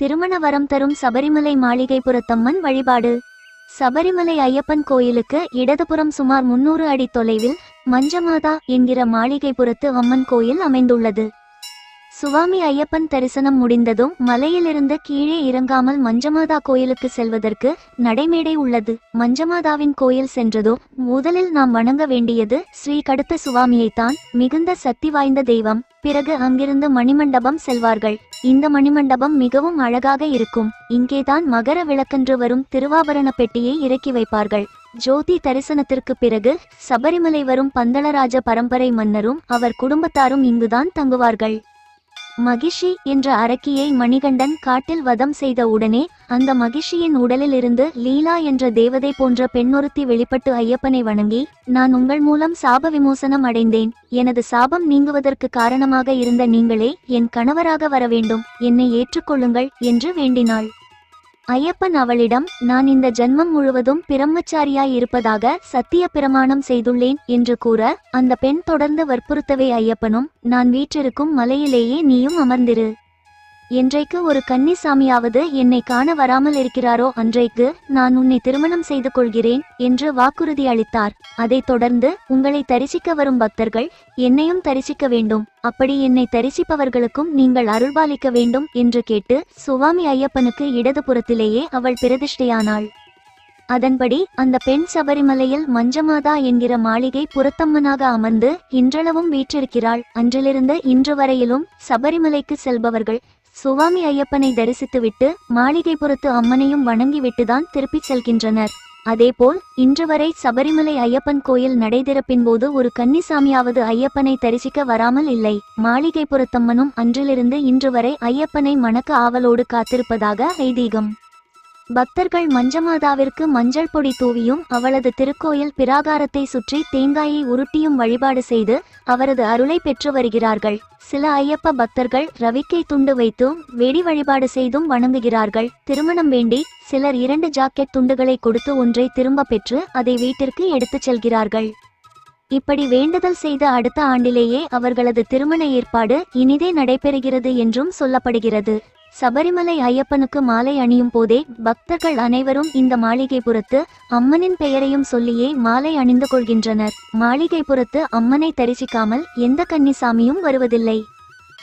திருமண வரம் தரும் சபரிமலை மாளிகைபுரத்தம்மன் வழிபாடு. சபரிமலை ஐயப்பன் கோயிலுக்கு இடதுபுறம் சுமார் முன்னூறு அடி தொலைவில் மஞ்சமாதா என்கிற மாளிகைபுரத்து அம்மன் கோயில் அமைந்துள்ளது. சுவாமி ஐயப்பன் தரிசனம் முடிந்ததும் மலையிலிருந்து கீழே இறங்காமல் மஞ்சமாதா கோயிலுக்கு செல்வதற்கு நடைமேடை உள்ளது. மஞ்சமாதாவின் கோயில் சென்றதும் முதலில் நாம் வணங்க வேண்டியது ஸ்ரீ கடுத்த சுவாமியைத்தான். மிகுந்த சக்தி வாய்ந்த தெய்வம். பிறகு அங்கிருந்து மணிமண்டபம் செல்வார்கள். இந்த மணிமண்டபம் மிகவும் அழகாக இருக்கும். இங்கேதான் மகர விளக்கன்று வரும் திருவாபரண பெட்டியை இறக்கி வைப்பார்கள். ஜோதி தரிசனத்திற்கு பிறகு சபரிமலை வரும் பந்தளராஜ பரம்பரை மன்னரும் அவர் குடும்பத்தாரும் இங்குதான் தங்குவார்கள். மகிஷி என்ற அரக்கியை மணிகண்டன் காட்டில் வதம் செய்த உடனே அந்த மகிஷியின் உடலில் இருந்து லீலா என்ற தேவதை போன்ற பெண்ணொருத்தி வெளிப்பட்டு ஐயப்பனை வணங்கி நான் உங்கள் மூலம் சாப விமோசனம் அடைந்தேன். எனது சாபம் நீங்குவதற்கு காரணமாக இருந்த நீங்களே என் கணவராக வர வேண்டும் என்னை ஏற்றுக்கொள்ளுங்கள் என்று வேண்டினாள். ஐயப்பன் அவளிடம் நான் இந்த ஜென்மம் முழுவதும் பிரம்மச்சாரியாய் இருப்பதாக சத்திய பிரமாணம் செய்துள்ளேன் என்று கூற அந்த பெண் தொடர்ந்து வற்புறுத்தவே ஐயப்பனும் நான் வீற்றிருக்கும் மலையிலேயே நீயும் அமர்ந்திரு. என்றைக்கு ஒரு கன்னிசாமியாவது என்னை காண வராமல் இருக்கிறாரோ அன்றைக்கு நான் உன்னை திருமணம் செய்து கொள்கிறேன் என்று வாக்குறுதி அளித்தார். அதைத் தொடர்ந்து உங்களை தரிசிக்க வரும் பக்தர்கள் என்னையும் தரிசிக்க வேண்டும். அப்படி என்னை தரிசிப்பவர்களுக்கும் நீங்கள் அருள்பாலிக்க வேண்டும் என்று கேட்டு சுவாமி ஐயப்பனுக்கு இடதுபுறத்திலேயே அவள் பிரதிஷ்டையானாள். அதன்படி அந்த பெண் சபரிமலையில் மஞ்சமாதா என்கிற மாளிகை புறத்தம்மனாக அமர்ந்து இன்றளவும் வீற்றிருக்கிறாள். அன்றிலிருந்து இன்று வரையிலும் சபரிமலைக்கு செல்பவர்கள் சுவாமி ஐயப்பனை தரிசித்துவிட்டு மாளிகைபுரத்து அம்மனையும் வணங்கிவிட்டுதான் திருப்பிச் செல்கின்றனர். அதேபோல் இன்று வரை சபரிமலை ஐயப்பன் கோயில் நடைதிறப்பின் போது ஒரு கன்னிசாமியாவது ஐயப்பனை தரிசிக்க வராமல் இல்லை. மாளிகைபுரத்தம்மனும் அன்றிலிருந்து இன்று வரை ஐயப்பனை மணக்க ஆவலோடு காத்திருப்பதாக ஐதீகம். பக்தர்கள் மஞ்சமாதாவிற்கு மஞ்சள் பொடி தூவியும் அவளது திருக்கோயில் பிராகாரத்தை சுற்றி தேங்காயை உருட்டியும் வழிபாடு செய்து அவரது அருளை பெற்று வருகிறார்கள். சில ஐயப்ப பக்தர்கள் ரவிக்கை துண்டு வைத்தும் வெடி வழிபாடு செய்தும் வணங்குகிறார்கள். திருமணம் வேண்டி சிலர் இரண்டு ஜாக்கெட் துண்டுகளை கொடுத்து ஒன்றை திரும்ப பெற்று அதை வீட்டிற்கு எடுத்துச் செல்கிறார்கள். இப்படி வேண்டுதல் செய்த அடுத்த ஆண்டிலேயே அவர்களது திருமண ஏற்பாடு இனிதே நடைபெறுகிறது என்றும் சொல்லப்படுகிறது. சபரிமலை ஐயப்பனுக்கு மாலை அணியும் போதே பக்தர்கள் அனைவரும் இந்த மாளிகைப்புறத்து அம்மனின் பெயரையும் சொல்லியே மாலை அணிந்து கொள்கின்றனர். மாளிகைப்புறத்து அம்மனை தரிசிக்காமல் எந்த கன்னிசாமியும் வருவதில்லை.